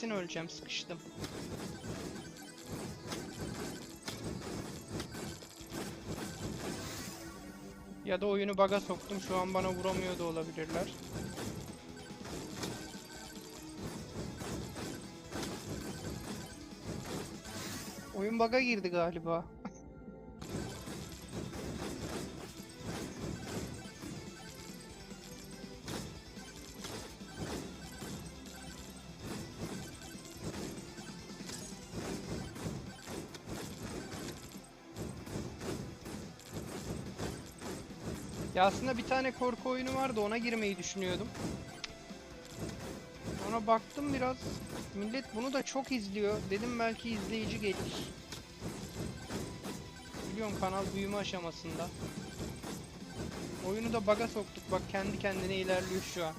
Kesin öleceğim sıkıştım. Ya da oyunu baga soktum şu an bana vuramıyor da olabilirler. Oyun baga girdi galiba. Ya aslında bir tane korku oyunu vardı ona girmeyi düşünüyordum. Sonra baktım biraz millet bunu da çok izliyor. Dedim belki izleyici gelir. Biliyorum kanal büyüme aşamasında. Oyunu da baga soktuk bak kendi kendine ilerliyor şu an.